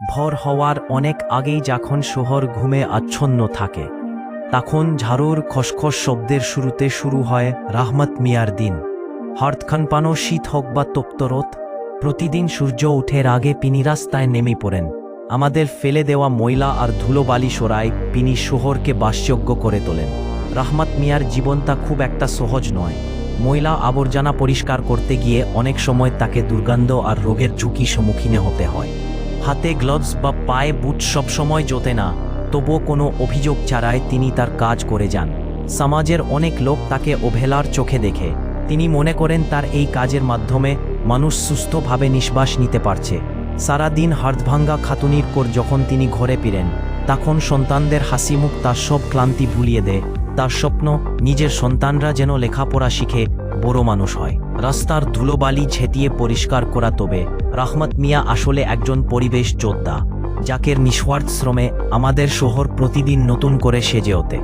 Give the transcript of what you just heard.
ভর হওয়ার অনেক আগেই যখন শহর ঘুমে আচ্ছন্ন থাকে, তখন ঝাড়ুর খসখস শব্দের শুরুতে শুরু হয় রাহমত মিয়ার দিন। হর্তখানপানো শীত হোক বা তপ্তরত প্রতিদিন সূর্য ওঠের আগে পিনি রাস্তায় নেমে পড়েন। আমাদের ফেলে দেওয়া ময়লা আর ধুলোবালি সরায় তিনি শহরকে বাসযোগ্য করে তোলেন। রাহমাত মিয়ার জীবনটা খুব একটা সহজ নয়। ময়লা আবর্জনা পরিষ্কার করতে গিয়ে অনেক সময় তাকে দুর্গন্ধ আর রোগের ঝুঁকি সম্মুখীন হতে হয়। হাতে গ্লোভস বা পায়ে বুট সবসময় জোতে না, তবুও কোনো অভিযোগ ছাড়াই তিনি তার কাজ করে যান। সমাজের অনেক লোক তাকে অবহেলার চোখে দেখে। তিনি মনে করেন তার এই কাজের মাধ্যমে মানুষ সুস্থভাবে নিঃশ্বাস নিতে পারছে। সারাদিন হার্দভাঙ্গা খাতুনির কর যখন তিনি ঘরে ফিরেন, তখন সন্তানদের হাসিমুখ তার সব ক্লান্তি ভুলিয়ে দেয়। তার স্বপ্ন, নিজের সন্তানরা যেন লেখাপড়া শিখে বড় মানুষ হয়। রাস্তার ধুলোবালি ছেটিয়ে পরিষ্কার করা তবে রাহমত মিয়া আসলে একজন পরিবেশ যোদ্ধা যাকের নিঃস্বার্থ শ্রমে আমাদের শহর প্রতিদিন নতুন করে সেজে ওঠে।